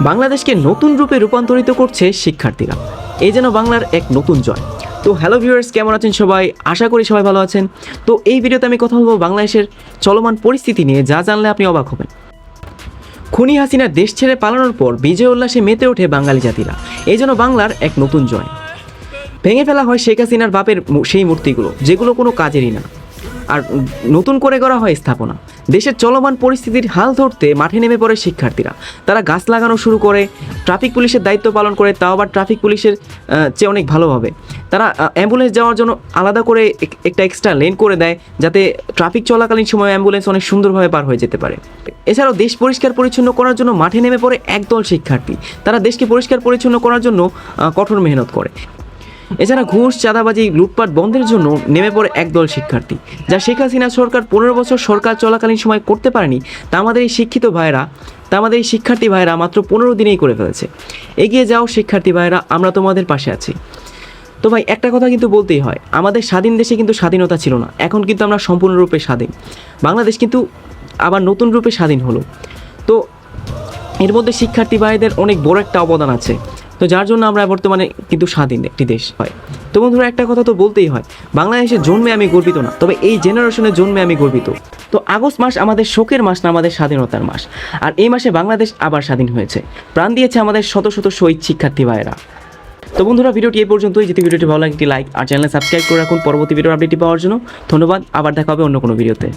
বাংলাদেশকে নতুন রূপে রূপান্তরিত করছে শিক্ষার্থীরা। এই যেন বাংলার এক নতুন জয়। তো হ্যালো ভিউয়ার্স, কেমন আছেন সবাই? আশা করি সবাই ভালো আছেন। তো এই ভিডিওতে আমি কথা বলব বাংলাদেশের চলমান পরিস্থিতি নিয়ে, যা জানলে আপনি অবাক হবেন। খুনি হাসিনার দেশ ছেড়ে পালানোর পর বিজয় উল্লাসে মেতে ওঠে বাঙালি জাতিরা। এই যেন বাংলার এক নতুন জয়। ভেঙে ফেলা হয় শেখ হাসিনার বাপের সেই মূর্তিগুলো, যেগুলো কোনো কাজেরই না। আর নতুন করে করা হয় স্থাপনা। দেশের চলমান পরিস্থিতির হাল ধরতে মাঠে নেমে পড়ে শিক্ষার্থীরা। তারা গাছ লাগানো শুরু করে, ট্রাফিক পুলিশের দায়িত্ব পালন করে, তাও আবার ট্রাফিক পুলিশের চেয়ে অনেক ভালোভাবে তারা অ্যাম্বুলেন্স যাওয়ার জন্য আলাদা করে একটা এক্সট্রা লেন করে দেয়, যাতে ট্রাফিক চলাকালীন সময় অ্যাম্বুলেন্স অনেক সুন্দরভাবে পার হয়ে যেতে পারে। এছাড়াও দেশ পরিষ্কার পরিচ্ছন্ন করার জন্য মাঠে নেমে পড়ে একদল শিক্ষার্থী। তারা দেশকে পরিষ্কার পরিচ্ছন্ন করার জন্য কঠোর মেহনত করে। এছাড়া ঘুষ, চাঁদাবাজি, লুটপাট বন্ধের জন্য নেমে পড়ে একদল শিক্ষার্থী, যা শেখ হাসিনা সরকার পনেরো বছর সরকার চলাকালীন সময় করতে পারেনি, তা আমাদের এই শিক্ষিত ভাইরা তা আমাদের এই শিক্ষার্থী ভাইরা মাত্র পনেরো দিনেই করে ফেলেছে। এগিয়ে যাও শিক্ষার্থী ভাইরা আমরা তোমাদের পাশে আছি। তো ভাই, একটা কথা কিন্তু বলতেই হয়, আমাদের স্বাধীন দেশে কিন্তু স্বাধীনতা ছিল না, এখন কিন্তু আমরা সম্পূর্ণরূপে স্বাধীন। বাংলাদেশ কিন্তু আবার নতুন রূপে স্বাধীন হলো। তো এর মধ্যে শিক্ষার্থী ভাইদের অনেক বড় একটা অবদান আছে। তো যার জন্য আমরা বর্তমানে কিন্তু স্বাধীন একটি দেশ হয়। তো বন্ধুরা, একটা কথা তো বলতেই হয় বাংলাদেশের জন্মে আমি গর্বিত না, তবে এই জেনারেশনের জন্মে আমি গর্বিত। তো আগস্ট মাস আমাদের শোকের মাস না, আমাদের স্বাধীনতার মাস। আর এই মাসে বাংলাদেশ আবার স্বাধীন হয়েছে। প্রাণ দিয়েছে আমাদের শত শত শহীদ শিক্ষার্থী ভাইয়েরা। তো বন্ধুরা, ভিডিওটি এই পর্যন্তই। যদি ভিডিওটি ভালো লাগে, একটি লাইক আর চ্যানেল সাবস্ক্রাইব করে রাখুন। পরবর্তী ভিডিওর আপডেটটি পাওয়ার জন্য ধন্যবাদ। আবার দেখা হবে অন্য কোনো ভিডিওতে